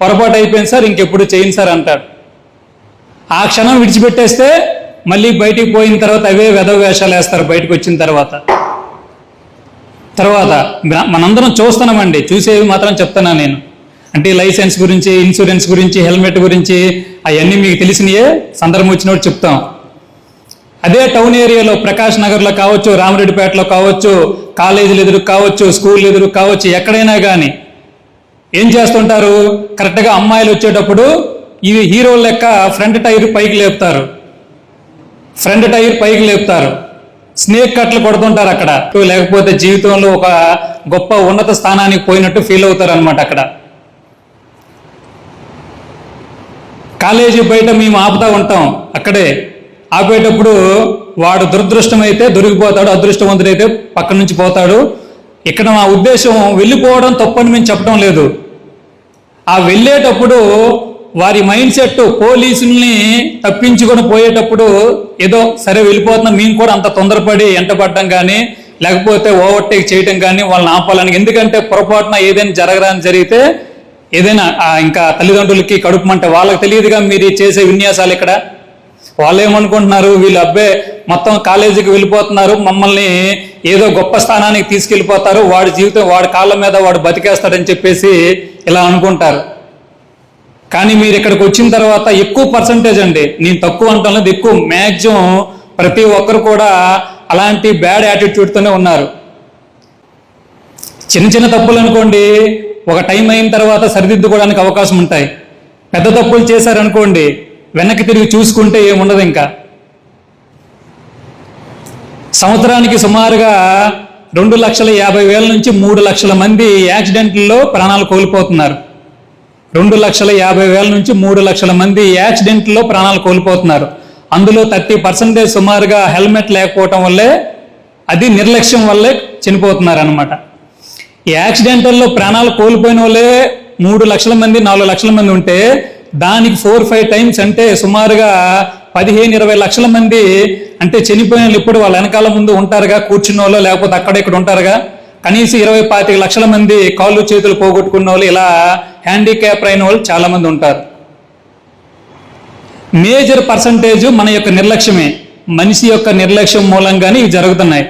పొరపాటు అయిపోయింది సార్ ఇంకెప్పుడు చేయను సార్ అంటాడు. ఆ క్షణం విడిచిపెట్టేస్తే మళ్ళీ బయటికి పోయిన తర్వాత అవే వెధవ వేషాలు వేస్తారు బయటకు వచ్చిన తర్వాత. తర్వాత మనందరం చూస్తున్నామండి చూసేవి మాత్రం చెప్తున్నా నేను. అంటే లైసెన్స్ గురించి ఇన్సూరెన్స్ గురించి హెల్మెట్ గురించి అవన్నీ మీకు తెలిసినయే సందర్భం వచ్చినట్టు చెప్తాం. అదే టౌన్ ఏరియాలో ప్రకాష్ నగర్లో కావచ్చు రామరెడ్డిపేటలో కావచ్చు కాలేజీలు ఎదురు కావచ్చు స్కూల్ ఎదురు కావచ్చు ఎక్కడైనా కానీ ఏం చేస్తుంటారు? కరెక్ట్గా అమ్మాయిలు వచ్చేటప్పుడు ఇవి హీరో లెక్క ఫ్రంట్ టైర్ పైకి లేపుతారు. ఫ్రంట్ టైర్ పైకి లేపుతారు. స్నేక్ కట్లు కొడుతుంటారు అక్కడ. లేకపోతే జీవితంలో ఒక గొప్ప ఉన్నత స్థానానికి పోయినట్టు ఫీల్ అవుతారు అనమాట అక్కడ. కాలేజీ బయట మేము ఆపుతా ఉంటాం అక్కడే. ఆపేటప్పుడు వాడు దురదృష్టం అయితే దొరికిపోతాడు అదృష్టవంతుడైతే పక్క నుంచి పోతాడు. ఇక్కడ మా ఉద్దేశం వెళ్ళిపోవడం తప్పని మేము చెప్పడం లేదు. ఆ వెళ్ళేటప్పుడు వారి మైండ్ సెట్ పోలీసుల్ని తప్పించుకొని పోయేటప్పుడు ఏదో సరే వెళ్ళిపోతున్నాం మేము కూడా అంత తొందరపడి ఎంటపడడం కానీ లేకపోతే ఓవర్టేక్ చేయటం కానీ వాళ్ళని ఆపాలని. ఎందుకంటే పొరపాటున ఏదైనా జరగరాని జరిగితే ఏదైనా ఇంకా తల్లిదండ్రులకి కడుపు మంట వాళ్ళకి తెలియదుగా మీరు చేసే విన్యాసాలు ఇక్కడ. వాళ్ళు ఏమనుకుంటున్నారు వీళ్ళు అబ్బే మొత్తం కాలేజీకి వెళ్ళిపోతున్నారు మమ్మల్ని ఏదో గొప్ప స్థానానికి తీసుకెళ్ళిపోతారు వాడి జీవితం వాడి కాళ్ళ మీద వాడు బతికేస్తాడని చెప్పేసి ఇలా అనుకుంటారు. కానీ మీరు ఇక్కడికి వచ్చిన తర్వాత ఎక్కువ పర్సంటేజ్ అండి. నేను తక్కువ అంటాను ఎక్కువ. మ్యాక్సిమం ప్రతి ఒక్కరు కూడా అలాంటి బ్యాడ్ యాటిట్యూడ్తోనే ఉన్నారు. చిన్న చిన్న తప్పులు అనుకోండి ఒక టైం అయిన తర్వాత సరిదిద్దుకోవడానికి అవకాశం ఉంటాయి. పెద్ద తప్పులు చేశారనుకోండి వెనక్కి తిరిగి చూసుకుంటే ఏముండదు ఇంకా. సంవత్సరానికి సుమారుగా రెండు లక్షల యాభై వేల నుంచి మూడు లక్షల మంది యాక్సిడెంట్లలో ప్రాణాలు కోల్పోతున్నారు. రెండు లక్షల యాభై వేల నుంచి మూడు లక్షల మంది యాక్సిడెంట్లో ప్రాణాలు కోల్పోతున్నారు. అందులో థర్టీ పర్సెంటేజ్ సుమారుగా హెల్మెట్ లేకపోవటం వల్లే అది నిర్లక్ష్యం వల్లే చనిపోతున్నారు అనమాట ఈ యాక్సిడెంటల్లో ప్రాణాలు కోల్పోయిన వాళ్ళే మూడు లక్షల మంది నాలుగు లక్షల మంది ఉంటే దానికి ఫోర్ ఫైవ్ టైమ్స్ అంటే సుమారుగా పదిహేను ఇరవై లక్షల మంది అంటే చనిపోయిన వాళ్ళు ఇప్పుడు వాళ్ళ వెనకాల ముందు ఉంటారుగా కూర్చున్న వాళ్ళు లేకపోతే అక్కడ ఇక్కడ ఉంటారుగా. కనీసం ఇరవై పాతిక లక్షల మంది కాళ్ళు చేతులు పోగొట్టుకున్న వాళ్ళు ఇలా హ్యాండిక్యాప్ అయిన వాళ్ళు చాలామంది ఉంటారు. మేజర్ పర్సంటేజ్ మన యొక్క నిర్లక్ష్యమే. మనిషి యొక్క నిర్లక్ష్యం మూలంగానే ఇవి జరుగుతున్నాయి.